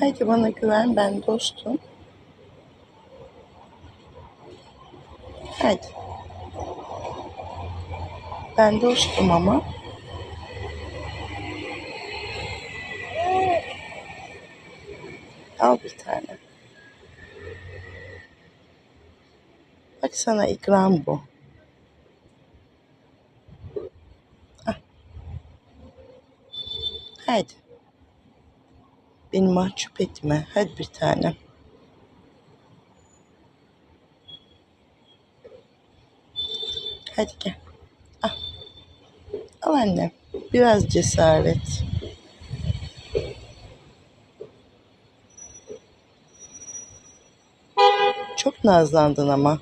Haydi bana güven ben dostum. Hadi. Ben dostum ama. Al bir tane. Bak sana ikram bu. Al. Hadi. Beni mahcup etme. Hadi bir tane. Hadi gel. Al. Al annem. Biraz cesaret. Çok nazlandın ama.